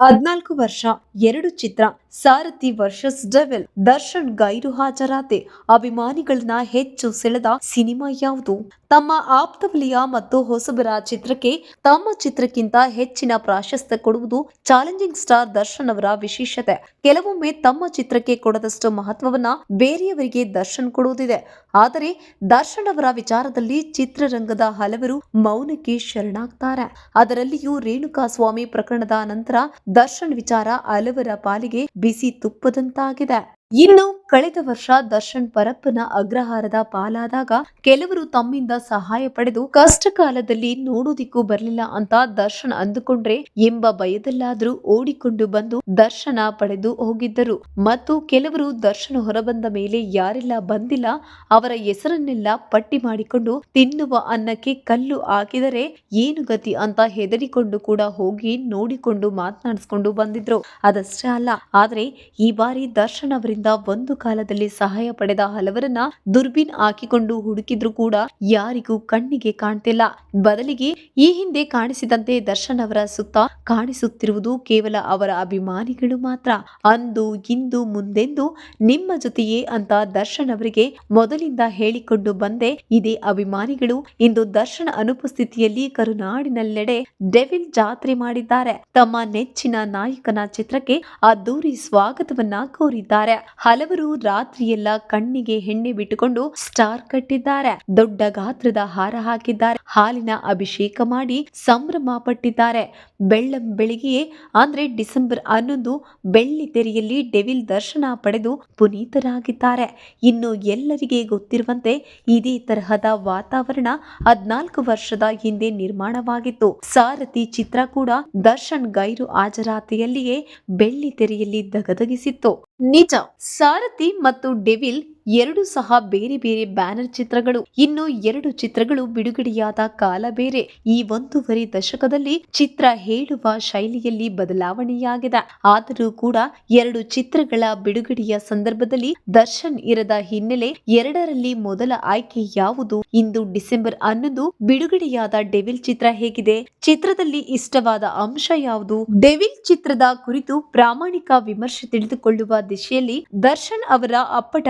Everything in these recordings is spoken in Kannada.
ಹದ್ನಾಲ್ಕು ವರ್ಷ ಎರಡು ಚಿತ್ರ. ಸಾರಥಿ ವರ್ಷಸ್ ಡೆವಿಲ್ ದರ್ಶನ್ ಗೈರು ಹಾಜರಾದೆ. ಅಭಿಮಾನಿಗಳನ್ನ ಹೆಚ್ಚು ಸೆಳೆದ ಸಿನಿಮಾ ಯಾವುದು? ತಮ್ಮ ಆಪ್ತವಲಿಯ ಮತ್ತು ಹೊಸಬರ ಚಿತ್ರಕ್ಕೆ ತಮ್ಮ ಚಿತ್ರಕ್ಕಿಂತ ಹೆಚ್ಚಿನ ಪ್ರಾಶಸ್ತ್ಯ ಕೊಡುವುದು ಚಾಲೆಂಜಿಂಗ್ ಸ್ಟಾರ್ ದರ್ಶನ್ ಅವರ ವಿಶೇಷತೆ. ಕೆಲವೊಮ್ಮೆ ತಮ್ಮ ಚಿತ್ರಕ್ಕೆ ಕೊಡದಷ್ಟು ಮಹತ್ವವನ್ನ ಬೇರೆಯವರಿಗೆ ದರ್ಶನ್ ಕೊಡುವುದಿದೆ. ಆದರೆ ದರ್ಶನ್ ಅವರ ವಿಚಾರದಲ್ಲಿ ಚಿತ್ರರಂಗದ ಹಲವರು ಮೌನಕ್ಕೆ ಶರಣಾಗ್ತಾರೆ. ಅದರಲ್ಲಿಯೂ ರೇಣುಕಾ ಸ್ವಾಮಿ ಪ್ರಕರಣದ ನಂತರ ದರ್ಶನ್ ವಿಚಾರ ಹಲವರ ಪಾಲಿಗೆ ಬಿಸಿ ತುಪ್ಪದಂತಾಗಿದೆ. ಇನ್ನು ಕಳೆದ ವರ್ಷ ದರ್ಶನ್ ಪರಪ್ಪನ ಅಗ್ರಹಾರದ ಪಾಲಾದಾಗ ಕೆಲವರು ತಮ್ಮಿಂದ ಸಹಾಯ ಪಡೆದು ಕಷ್ಟ ಕಾಲದಲ್ಲಿ ನೋಡೋದಿಕ್ಕೂ ಬರಲಿಲ್ಲ ಅಂತ ದರ್ಶನ್ ಅಂದುಕೊಂಡ್ರೆ ಎಂಬ ಭಯದಲ್ಲಾದ್ರೂ ಓಡಿಕೊಂಡು ಬಂದು ದರ್ಶನ ಪಡೆದು ಹೋಗಿದ್ದರು. ಮತ್ತು ಕೆಲವರು ದರ್ಶನ ಹೊರಬಂದ ಮೇಲೆ ಯಾರೆಲ್ಲ ಬಂದಿಲ್ಲ, ಅವರ ಹೆಸರನ್ನೆಲ್ಲ ಪಟ್ಟಿ ಮಾಡಿಕೊಂಡು ತಿನ್ನುವ ಅನ್ನಕ್ಕೆ ಕಲ್ಲು ಹಾಕಿದರೆ ಏನು ಗತಿ ಅಂತ ಹೆದರಿಕೊಂಡು ಕೂಡ ಹೋಗಿ ನೋಡಿಕೊಂಡು ಮಾತನಾಡಿಸ್ಕೊಂಡು ಬಂದಿದ್ರು. ಅದಷ್ಟೇ ಅಲ್ಲ, ಆದ್ರೆ ಈ ಬಾರಿ ದರ್ಶನ್ ಅವರಿಂದ ಒಂದು ಕಾಲದಲ್ಲಿ ಸಹಾಯ ಪಡೆದ ಹಲವರನ್ನ ದುರ್ಬೀನ್ ಹಾಕಿಕೊಂಡು ಹುಡುಕಿದ್ರು ಕೂಡ ಯಾರಿಗೂ ಕಣ್ಣಿಗೆ ಕಾಣ್ತಿಲ್ಲ. ಬದಲಿಗೆ ಈ ಹಿಂದೆ ಕಾಣಿಸಿದಂತೆ ದರ್ಶನ್ ಅವರ ಸುತ್ತ ಕಾಣಿಸುತ್ತಿರುವುದು ಕೇವಲ ಅವರ ಅಭಿಮಾನಿಗಳು ಮಾತ್ರ. ಅಂದು, ಇಂದು, ಮುಂದೆಂದು ನಿಮ್ಮ ಜೊತೆಯೇ ಅಂತ ದರ್ಶನ್ ಅವರಿಗೆ ಮೊದಲಿಂದ ಹೇಳಿಕೊಂಡು ಬಂದೆ. ಇದೇ ಅಭಿಮಾನಿಗಳು ಇಂದು ದರ್ಶನ್ ಅನುಪಸ್ಥಿತಿಯಲ್ಲಿ ಕರುನಾಡಿನೆಲ್ಲೆಡೆ ಡೆವಿಲ್ ಜಾತ್ರೆ ಮಾಡಿದ್ದಾರೆ. ತಮ್ಮ ನೆಚ್ಚಿನ ನಾಯಕನ ಚಿತ್ರಕ್ಕೆ ಅದ್ದೂರಿ ಸ್ವಾಗತವನ್ನ ಕೋರಿದ್ದಾರೆ. ಹಲವರು ರಾತ್ರಿಯೆಲ್ಲ ಕಣ್ಣಿಗೆ ಎಣ್ಣೆ ಬಿಟ್ಟುಕೊಂಡು ಸ್ಟಾರ್ ಕಟ್ಟಿದ್ದಾರೆ. ದೊಡ್ಡ ಗಾತ್ರದ ಹಾರ ಹಾಕಿದ್ದಾರೆ. ಹಾಲಿನ ಅಭಿಷೇಕ ಮಾಡಿ ಸಂಭ್ರಮ ಪಟ್ಟಿದ್ದಾರೆ. ಬೆಳ್ಳಂ ಬೆಳಿಗ್ಗೆಯೇ, ಅಂದ್ರೆ ಡಿಸೆಂಬರ್ ಹನ್ನೊಂದು, ಬೆಳ್ಳಿ ತೆರೆಯಲ್ಲಿ ಡೆವಿಲ್ ದರ್ಶನ ಪಡೆದು ಪುನೀತರಾಗಿದ್ದಾರೆ. ಇನ್ನು ಎಲ್ಲರಿಗೆ ಗೊತ್ತಿರುವಂತೆ, ಇದೇ ತರಹದ ವಾತಾವರಣ ಹದ್ನಾಲ್ಕು ವರ್ಷದ ಹಿಂದೆ ನಿರ್ಮಾಣವಾಗಿತ್ತು. ಸಾರಥಿ ಚಿತ್ರ ಕೂಡ ದರ್ಶನ್ ಗೈರು ಹಾಜರಾತಿಯಲ್ಲಿಯೇ ಬೆಳ್ಳಿ ತೆರೆಯಲ್ಲಿ ದಗದಗಿಸಿತ್ತು ನಿಜ ಸಾರಥಿ ಮತ್ತು ಡೆವಿಲ್ ಎರಡು ಸಹ ಬೇರೆ ಬೇರೆ ಬ್ಯಾನರ್ ಚಿತ್ರಗಳು, ಇನ್ನು ಎರಡು ಚಿತ್ರಗಳು ಬಿಡುಗಡೆಯಾದ ಕಾಲ ಬೇರೆ. ಈ ಒಂದೂವರೆ ದಶಕದಲ್ಲಿ ಚಿತ್ರ ಹೇಳುವ ಶೈಲಿಯಲ್ಲಿ ಬದಲಾವಣೆಯಾಗಿದೆ. ಆದರೂ ಕೂಡ ಎರಡು ಚಿತ್ರಗಳ ಬಿಡುಗಡೆಯ ಸಂದರ್ಭದಲ್ಲಿ ದರ್ಶನ್ ಇರದ ಹಿನ್ನೆಲೆ ಎರಡರಲ್ಲಿ ಮೊದಲ ಆಯ್ಕೆ ಯಾವುದು? ಇಂದು ಡಿಸೆಂಬರ್ ಹನ್ನೊಂದು, ಬಿಡುಗಡೆಯಾದ ಡೆವಿಲ್ ಚಿತ್ರ ಹೇಗಿದೆ? ಚಿತ್ರದಲ್ಲಿ ಇಷ್ಟವಾದ ಅಂಶ ಯಾವುದು? ಡೆವಿಲ್ ಚಿತ್ರದ ಕುರಿತು ಪ್ರಾಮಾಣಿಕ ವಿಮರ್ಶೆ ತಿಳಿದುಕೊಳ್ಳುವ ದಿಶೆಯಲ್ಲಿ ದರ್ಶನ್ ಅವರ ಅಪ್ಪಟ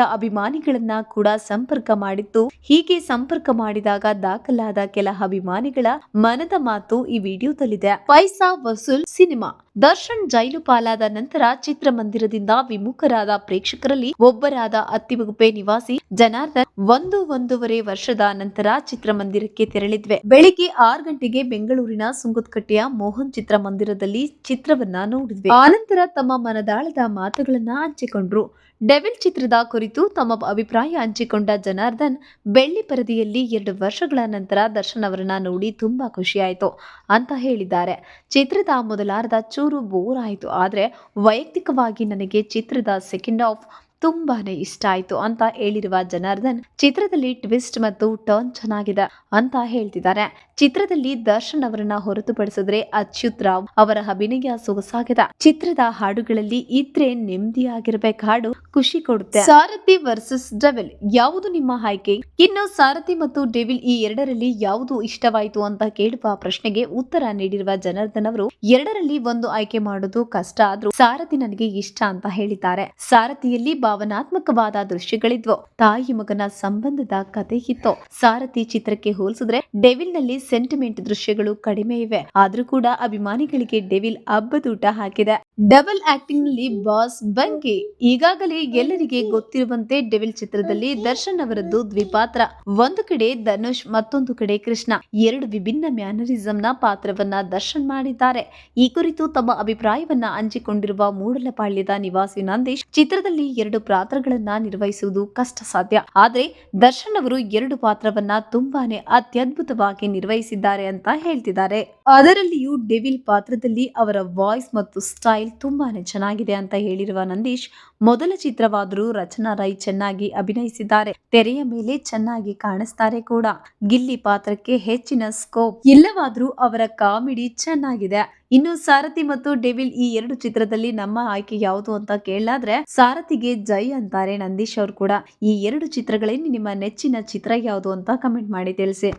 ಅಭಿಮಾನಿಗಳನ್ನ ಕೂಡ ಸಂಪರ್ಕ ಮಾಡಿತ್ತು. ಹೀಗೆ ಸಂಪರ್ಕ ಮಾಡಿದಾಗ ದಾಖಲಾದ ಕೆಲ ಅಭಿಮಾನಿಗಳ ಮನದ ಮಾತು ಈ ವಿಡಿಯೋದಲ್ಲಿದೆ. ಪೈಸಾ ವಸೂಲ್ ಸಿನಿಮಾ. ದರ್ಶನ್ ಜೈಲು ಪಾಲಾದ ನಂತರ ಚಿತ್ರಮಂದಿರದಿಂದ ವಿಮುಖರಾದ ಪ್ರೇಕ್ಷಕರಲ್ಲಿ ಒಬ್ಬರಾದ ಅತ್ತಿಮಗುಪ್ಪೆ ನಿವಾಸಿ ಜನಾರ್ದನ್ ಒಂದು ಒಂದೂವರೆ ವರ್ಷದ ನಂತರ ಚಿತ್ರಮಂದಿರಕ್ಕೆ ತೆರಳಿದ್ವೆ. ಬೆಳಿಗ್ಗೆ ಆರು ಗಂಟೆಗೆ ಬೆಂಗಳೂರಿನ ಸುಂಗುತ್ಕಟ್ಟೆಯ ಮೋಹನ್ ಚಿತ್ರಮಂದಿರದಲ್ಲಿ ಚಿತ್ರವನ್ನ ನೋಡಿದ್ವಿ. ಆನಂತರ ತಮ್ಮ ಮನದಾಳದ ಮಾತುಗಳನ್ನ ಹಂಚಿಕೊಂಡ್ರು. ಡೆವಿಲ್ ಚಿತ್ರದ ಕುರಿತು ತಮ್ಮ ಅಭಿಪ್ರಾಯ ಹಂಚಿಕೊಂಡ ಜನಾರ್ದನ್, ಬೆಳ್ಳಿ ಪರದೆಯಲ್ಲಿ ಎರಡು ವರ್ಷಗಳ ನಂತರ ದರ್ಶನ್ ಅವರನ್ನ ನೋಡಿ ತುಂಬಾ ಖುಷಿಯಾಯಿತು ಅಂತ ಹೇಳಿದ್ದಾರೆ. ಚಿತ್ರದ ಮೊದಲಾರ್ಧ ಚೂರು ಬೋರ್ ಆಯಿತು, ಆದರೆ ವೈಯಕ್ತಿಕವಾಗಿ ನನಗೆ ಚಿತ್ರದ ಸೆಕೆಂಡ್ ಆಫ್ ತುಂಬಾನೇ ಇಷ್ಟ ಆಯ್ತು ಅಂತ ಹೇಳಿರುವ ಜನಾರ್ದನ್ ಚಿತ್ರದಲ್ಲಿ ಟ್ವಿಸ್ಟ್ ಮತ್ತು ಟರ್ನ್ ಚೆನ್ನಾಗಿದೆ ಅಂತ ಹೇಳ್ತಿದ್ದಾರೆ. ಚಿತ್ರದಲ್ಲಿ ದರ್ಶನ್ ಅವರನ್ನ ಹೊರತುಪಡಿಸಿದ್ರೆ ಅಚ್ಯುತ್ ರಾವ್ ಅವರ ಅಭಿನಯ ಸೊಗಸಾಗಿದೆ. ಚಿತ್ರದ ಹಾಡುಗಳಲ್ಲಿ ಇದ್ರೆ ನೆಮ್ಮದಿಯಾಗಿರ್ಬೇಕು, ಹಾಡು ಖುಷಿ ಕೊಡುತ್ತೆ. ಸಾರಥಿ ವರ್ಸಸ್ ಡೆವಿಲ್ ಯಾವುದು ನಿಮ್ಮ ಆಯ್ಕೆ? ಇನ್ನು ಸಾರಥಿ ಮತ್ತು ಡೆವಿಲ್ ಈ ಎರಡರಲ್ಲಿ ಯಾವುದು ಇಷ್ಟವಾಯಿತು ಅಂತ ಕೇಳುವ ಪ್ರಶ್ನೆಗೆ ಉತ್ತರ ನೀಡಿರುವ ಜನಾರ್ದನ್ ಅವರು, ಎರಡರಲ್ಲಿ ಒಂದು ಆಯ್ಕೆ ಮಾಡೋದು ಕಷ್ಟ, ಆದ್ರೂ ಸಾರಥಿ ನನಗೆ ಇಷ್ಟ ಅಂತ ಹೇಳಿದ್ದಾರೆ. ಸಾರಥಿಯಲ್ಲಿ ಭಾವನಾತ್ಮಕವಾದ ದೃಶ್ಯಗಳಿದ್ವು. ತಾಯಿ ಮಗನ ಸಂಬಂಧದ ಕತೆ ಇತ್ತು. ಸಾರಥಿ ಚಿತ್ರಕ್ಕೆ ಹೋಲಿಸಿದ್ರೆ ಡೆವಿಲ್ನಲ್ಲಿ ಸೆಂಟಿಮೆಂಟ್ ದೃಶ್ಯಗಳು ಕಡಿಮೆ ಇವೆ. ಆದ್ರೂ ಕೂಡ ಅಭಿಮಾನಿಗಳಿಗೆ ಡೆವಿಲ್ ಹಬ್ಬದೂಟ ಹಾಕಿದೆ. ಡಬಲ್ ಆಕ್ಟಿಂಗ್ನಲ್ಲಿ ಬಾಸ್ ಬಂಕಿ ಈಗಾಗಲೇ ಎಲ್ಲರಿಗೆ ಗೊತ್ತಿರುವಂತೆ ಡೆವಿಲ್ ಚಿತ್ರದಲ್ಲಿ ದರ್ಶನ್ ಅವರದ್ದು ದ್ವಿಪಾತ್ರ. ಒಂದು ಕಡೆ ಧನುಷ್, ಮತ್ತೊಂದು ಕಡೆ ಕೃಷ್ಣ. ಎರಡು ವಿಭಿನ್ನ ಮ್ಯಾನರಿಸಂ ನ ಪಾತ್ರವನ್ನ ದರ್ಶನ್ ಮಾಡಿದ್ದಾರೆ. ಈ ಕುರಿತು ತಮ್ಮ ಅಭಿಪ್ರಾಯವನ್ನ ಹಂಚಿಕೊಂಡಿರುವ ಮೂಡಲಪಾಳ್ಯದ ನಿವಾಸಿ ನಂದೀಶ್, ಚಿತ್ರದಲ್ಲಿ ಎರಡು ಪಾತ್ರಗಳನ್ನ ನಿರ್ವಹಿಸುವುದು ಕಷ್ಟ ಸಾಧ್ಯ ಆದ್ರೆ ದರ್ಶನ್ ಅವರು ಎರಡು ಪಾತ್ರವನ್ನ ತುಂಬಾನೇ ಅತ್ಯದ್ಭುತವಾಗಿ ನಿರ್ವಹಿಸಿದ್ದಾರೆ ಅಂತ ಹೇಳ್ತಿದ್ದಾರೆ. ಅದರಲ್ಲಿಯೂ ಡೆವಿಲ್ ಪಾತ್ರದಲ್ಲಿ ಅವರ ವಾಯ್ಸ್ ಮತ್ತು ಸ್ಟೈಲ್ ತುಂಬಾನೇ ಚೆನ್ನಾಗಿದೆ ಅಂತ ಹೇಳಿರುವ ನಂದೀಶ್, ಮೊದಲ ಚಿತ್ರವಾದರೂ ರಚನಾ ರೈ ಚೆನ್ನಾಗಿ ಅಭಿನಯಿಸಿದ್ದಾರೆ. ತೆರೆಯ ಮೇಲೆ ಚೆನ್ನಾಗಿ ಕಾಣಿಸ್ತಾರೆ ಕೂಡ. ಗಿಲ್ಲಿ ಪಾತ್ರಕ್ಕೆ ಹೆಚ್ಚಿನ ಸ್ಕೋಪ್ ಇಲ್ಲವಾದ್ರೂ ಅವರ ಕಾಮಿಡಿ ಚೆನ್ನಾಗಿದೆ. ಇನ್ನು ಸಾರಥಿ ಮತ್ತು ಡೆವಿಲ್ ಈ ಎರಡು ಚಿತ್ರದಲ್ಲಿ ನಮ್ಮ ಆಯ್ಕೆ ಯಾವುದು ಅಂತ ಕೇಳಾದ್ರೆ, ಸಾರಥಿಗೆ ಜೈ ಅಂತಾರೆ ನಂದೀಶ್ ಅವರು ಕೂಡ. ಈ ಎರಡು ಚಿತ್ರಗಳಲ್ಲಿ ನಿಮ್ಮ ನೆಚ್ಚಿನ ಚಿತ್ರ ಯಾವುದು ಅಂತ ಕಮೆಂಟ್ ಮಾಡಿ ತಿಳಿಸಿ.